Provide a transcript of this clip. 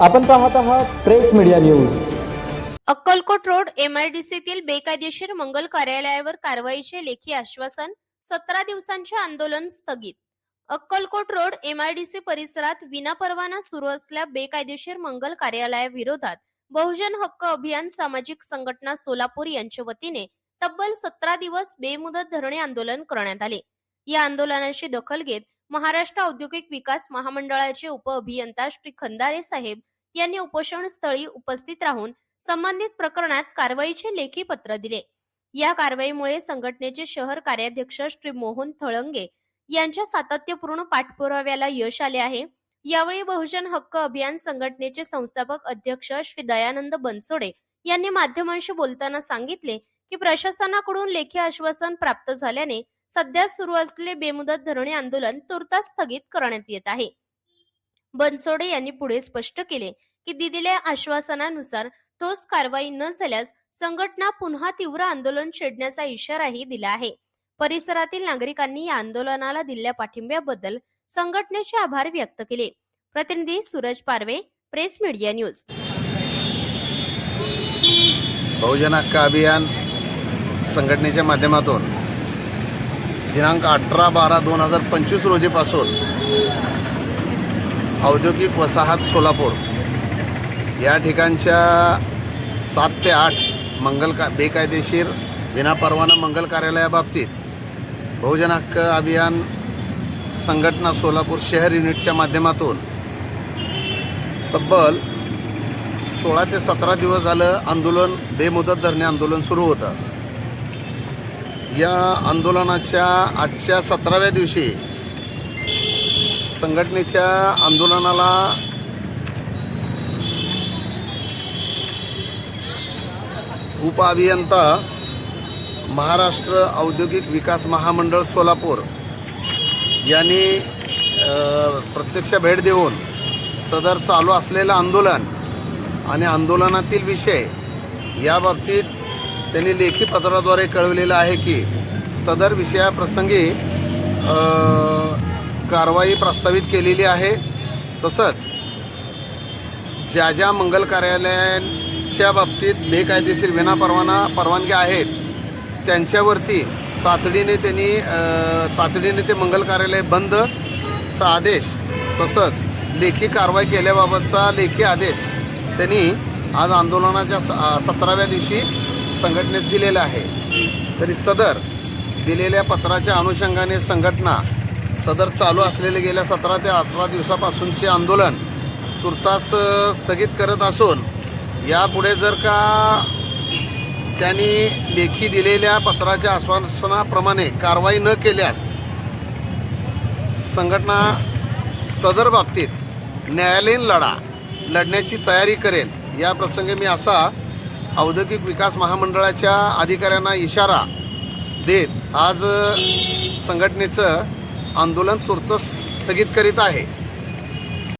आपण पाहत आहात press media news. Akkalkot road एमआयडीसीतील बेकायदेशीर मंगल कार्यालयावर कारवाईचे लेखी आश्वासन सतरा दिवसांचे आंदोलन स्थगित. अक्कलकोट रोड एमआयडीसी परिसरात विनापरवाना सुरू असल्या बेकायदेशीर मंगल कार्यालयाविरोधात बहुजन हक्क अभियान सामाजिक संघटना सोलापूर यांच्या वतीने तब्बल सतरा दिवस बेमुदत धरणे आंदोलन करण्यात आले. या आंदोलनाची दखल घेत महाराष्ट्र औद्योगिक विकास महामंडळाचे उपअभियंता श्री खंदारे साहेब यांनी उपोषण स्थळी उपस्थित राहून संबंधित प्रकरणात कारवाईचे लेखी पत्र दिले. या कारवाईमुळे संघटनेचे शहर कार्याध्यक्ष श्री मोहन थळंगे यांच्या सातत्यपूर्ण पाठपुराव्याला यश आले आहे. यावेळी बहुजन हक्क अभियान संघटनेचे संस्थापक अध्यक्ष श्री दयानंद बनसोडे यांनी माध्यमांशी बोलताना सांगितले की प्रशासनाकडून लेखी आश्वासन प्राप्त झाल्याने सध्या सुरू असलेले बेमुदत धरणे आंदोलन तुर्तास स्थगित करण्यात येत आहे. बनसोडे यांनी पुढे स्पष्ट केले की दिलेल्या आश्वासनानुसार ठोस कारवाई न झाल्यास संघटना पुन्हा तीव्र आंदोलन छेडण्याचा इशाराही दिला आहे. परिसरातील नागरिकांनी या आंदोलनाला दिलेल्या पाठिंब्याबद्दल संघटनेचे आभार व्यक्त केले. प्रतिनिधी Suraj Parve press media news. बहुजन हक्क अभियान संघटनेच्या माध्यमातून दिनांक अठरा बारा दोन हजार पंचवीस रोजीपासून औद्योगिक वसाहत सोलापूर. या ठिकाणच्या सात ते आठ मंगल का बेकायदेशीर विनापरवाना मंगल कार्यालयाबाबतीत बहुजन हक्क अभियान संघटना सोलापूर शहर युनिटच्या माध्यमातून तब्बल सोळा ते सतरा दिवस झालं आंदोलन बेमुदत धरणे आंदोलन सुरू होतं. या आंदोलनाच्या आजच्या सतराव्या दिवशी संघटनेच्या आंदोलनाला उपअभियंता महाराष्ट्र औद्योगिक विकास महामंडळ सोलापूर यांनी प्रत्यक्ष भेट देऊन सदर चालू असलेलं आंदोलन आणि आंदोलनातील विषय याबाबतीत त्यांनी लेखी पत्राद्वारे कळवलेलं आहे की सदर विषयाप्रसंगी कारवाई प्रस्तावित केलेली आहे. तसंच ज्या ज्या मंगल कार्यालयांच्या बाबतीत बेकायदेशीर विनापरवाना परवानग्या आहेत त्यांच्यावरती तातडीने त्यांनी तातडीने ते मंगल कार्यालय बंदचा आदेश तसंच लेखी कारवाई केल्याबाबतचा लेखी आदेश त्यांनी आज आंदोलनाच्या स सतराव्या दिवशी संघटनेस दिलेलं आहे. तरी सदर दिलेल्या पत्राच्या अनुषंगाने संघटना सदर चालू असलेले गेल्या सतरा ते अठरा दिवसापासूनचे आंदोलन तुर्तास स्थगित करत असून यापुढे जर का त्यांनी लेखी दिलेल्या पत्राच्या आश्वासनाप्रमाणे कारवाई न केल्यास संघटना सदर बाबतीत न्यायालयीन लढा लढण्याची तयारी करेल. या प्रसंगी मी असा औद्योगिक विकास महामंडळाच्या अधिकाऱ्यांना इशारा देत आज संघटनेचं आंदोलन तुर्त स्थगित करीत आहे.